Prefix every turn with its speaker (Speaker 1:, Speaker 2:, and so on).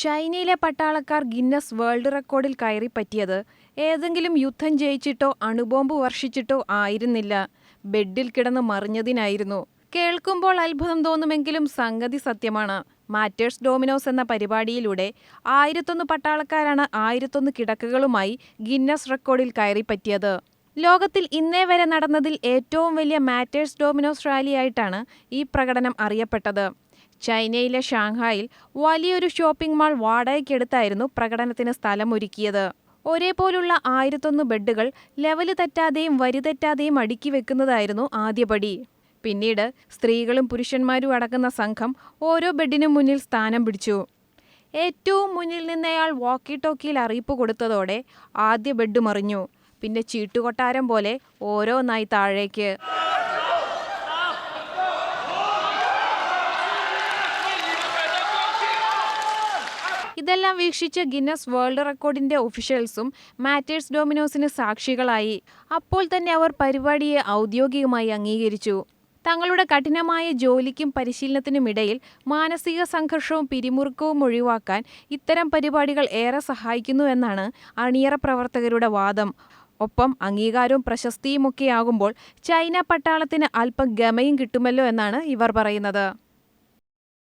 Speaker 1: ചൈനയിലെ പട്ടാളക്കാർ Guinness world റെക്കോർഡിൽ കയറിപ്പറ്റിയത് ഏതെങ്കിലും യുദ്ധം ജയിച്ചിട്ടോ അണുബോംബ് വർഷിച്ചിട്ടോ ആയിരുന്നില്ല. ബെഡിൽ കിടന്ന് മറിഞ്ഞതിനായിരുന്നു. കേൾക്കുമ്പോൾ അത്ഭുതം തോന്നുമെങ്കിലും സംഗതി സത്യമാണ്. മാറ്റേഴ്സ് ഡോമിനോസ് എന്ന പരിപാടിയിലൂടെ ആയിരത്തൊന്ന് പട്ടാളക്കാരാണ് ആയിരത്തൊന്ന് കിടക്കകളുമായി ഗിന്നസ് റെക്കോർഡിൽ കയറിപ്പറ്റിയത് ലോകത്തിൽ ഇന്നേ വരെ നടന്നതിൽ ഏറ്റവും വലിയ മാറ്റേഴ്സ് ഡോമിനോസ് റാലിയായിട്ടാണ് ഈ പ്രകടനം അറിയപ്പെട്ടത്. ചൈനയിലെ ഷാങ്ഹായിൽ വലിയൊരു ഷോപ്പിംഗ് മാൾ വാടകയ്ക്കെടുത്തായിരുന്നു പ്രകടനത്തിന് സ്ഥലമൊരുക്കിയത്. ഒരേപോലുള്ള ആയിരത്തൊന്ന് ബെഡുകൾ ലെവൽ തെറ്റാതെയും വരി തെറ്റാതെയും അടുക്കി വെക്കുന്നതായിരുന്നു ആദ്യപടി. പിന്നീട് സ്ത്രീകളും പുരുഷന്മാരും അടക്കുന്ന സംഘം ഓരോ ബെഡിനും മുന്നിൽ സ്ഥാനം പിടിച്ചു. ഏറ്റവും മുന്നിൽ നിന്നയാൾ വാക്കി ടോക്കിയിൽ അറിയിപ്പ് കൊടുത്തതോടെ ആദ്യ ബെഡ് മറിഞ്ഞു. പിന്നെ ചീട്ടുകൊട്ടാരം പോലെ ഓരോന്നായി താഴേക്ക്. ഇതെല്ലാം വീക്ഷിച്ച് ഗിന്നസ് വേൾഡ് റെക്കോർഡിന്റെ ഒഫീഷ്യൽസും മാറ്റേഴ്സ് ഡോമിനോസിന് സാക്ഷികളായി. അപ്പോൾ തന്നെ അവർ പരിപാടിയെ ഔദ്യോഗികമായി അംഗീകരിച്ചു. തങ്ങളുടെ കഠിനമായ ജോലിക്കും പരിശീലനത്തിനുമിടയിൽ മാനസിക സംഘർഷവും പിരിമുറുക്കവും ഒഴിവാക്കാൻ ഇത്തരം പരിപാടികൾ ഏറെ സഹായിക്കുന്നു എന്നാണ് അണിയറ പ്രവർത്തകരുടെ വാദം. ഒപ്പം അംഗീകാരവും പ്രശസ്തിയുമൊക്കെയാകുമ്പോൾ ചൈന പട്ടാളത്തിന് അല്പം ഗമയും കിട്ടുമല്ലോ എന്നാണ് ഇവർ പറയുന്നത്.